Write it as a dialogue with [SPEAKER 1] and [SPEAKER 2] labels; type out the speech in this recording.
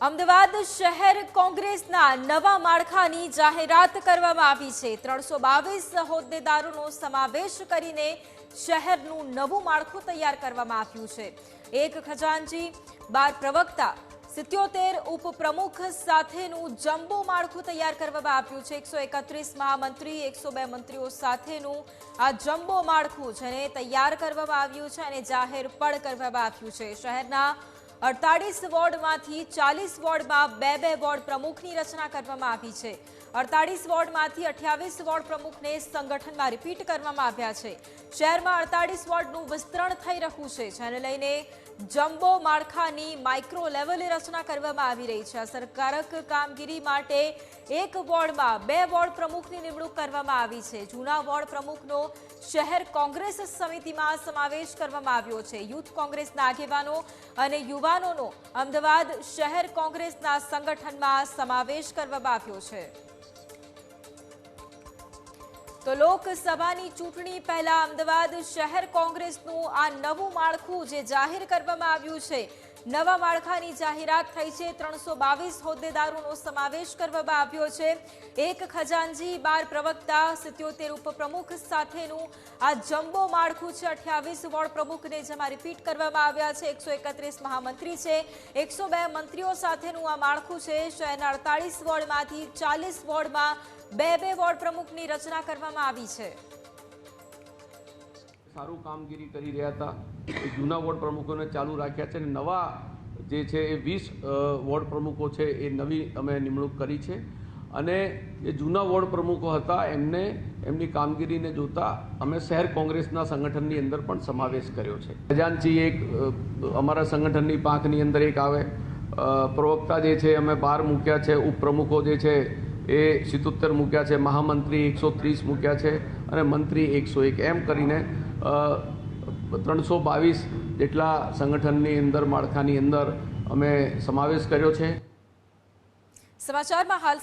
[SPEAKER 1] અમદાવાદ શહેર કોંગ્રેસના નવા માળખાની જાહેરાત કરવામાં આવી છે. ત્રણસો બાવીસ હોદ્દેદારોનો સમાવેશ કરીને શહેરનું નવું માળખું તૈયાર કરવામાં આવ્યું છે. એક ખજાનજી બાર પ્રવક્તા, સિત્યોતેર ઉપપ્રમુખ સાથેનું જમ્બો માળખું તૈયાર કરવામાં આવ્યું છે. એકસો એકત્રીસ મહામંત્રી એકસો બે મંત્રીઓ સાથેનું આ જમ્બો માળખું જેને તૈયાર કરવામાં આવ્યું છે અને જાહેર પણ કરવામાં આવ્યું છે. શહેરના અડતાલીસ વોર્ડમાંથી ચાલીસ વોર્ડમાં બે બે વોર્ડ પ્રમુખની રચના કરવામાં આવી છે. અડતાલીસ વોર્ડમાંથી અઠ્યાવીસ વોર્ડ પ્રમુખને સંગઠનમાં રિપીટ કરવામાં આવ્યા છે. શહેરમાં અડતાલીસ વોર્ડનું વિસ્તરણ થઈ રહ્યું છે, જેને લઈને જમ્બો માળખાની માઇક્રો લેવલે રચના કરવામાં આવી રહી છે. અસરકારક કામગીરી માટે એક વોર્ડમાં બે વોર્ડ પ્રમુખની નિમણૂક કરવામાં આવી છે. જૂના વોર્ડ પ્રમુખનો શહેર કોંગ્રેસ સમિતિમાં સમાવેશ કરવામાં આવ્યો છે. યુથ કોંગ્રેસના આગેવાનો અને યુવાનોનો અમદાવાદ શહેર કોંગ્રેસના સંગઠનમાં સમાવેશ કરવામાં આવ્યો છે. તો લોકસભાની ચૂંટણી પહેલા અમદાવાદ શહેર કોંગ્રેસનું આ નવું માળખું જે જાહેર કરવામાં આવ્યું છે નવા માળખાની જાહેરાત થઈ છે. ત્રણસો બાવીસ હોદ્દેદારોનો સમાવેશ કરવામાં આવ્યો છે. એક ખજાનજી, બાર પ્રવક્તા, સિત્યોતેર ઉપપ્રમુખ સાથેનું આ જમ્બો માળખું છે. અઠ્યાવીસ વોર્ડ પ્રમુખને જેમાં રિપીટ કરવામાં આવ્યા છે. એકસો એકત્રીસ મહામંત્રી છે. એકસો બે મંત્રીઓ સાથેનું આ માળખું છે. શહેરના અડતાલીસ વોર્ડમાંથી ચાલીસ વોર્ડમાં બે બે વોર્ડ પ્રમુખની રચના કરવામાં આવી છે.
[SPEAKER 2] સારું કામગીરી કરી રહ્યા હતા. જૂના વોર્ડ પ્રમુખોને ચાલુ રાખ્યા છે અને નવા જે છે એ વીસ વોર્ડ પ્રમુખો છે એ નવી અમે નિમણૂક કરી છે. અને જે જૂના વોર્ડ પ્રમુખો હતા, એમને, એમની કામગીરીને જોતા અમે શહેર કોંગ્રેસના સંગઠનની અંદર પણ સમાવેશ કર્યો છે. ખજાનચી એક અમારા સંગઠનની પાંખની અંદર એક આવે. પ્રવક્તા જે છે અમે બાર મૂક્યા છે, ઉપપ્રમુખો જે છે એ સિત્તોતેર મૂક્યા છે, મહામંત્રી એકસો ત્રીસ મૂક્યા છે અને મંત્રી એકસો એક. એમ કરીને ત્રણસો બાવીસ જેટલા સંગઠનની અંદર માળખાની અંદર અમે સમાવેશ કર્યો છે.
[SPEAKER 1] સમાચારમાં હાલ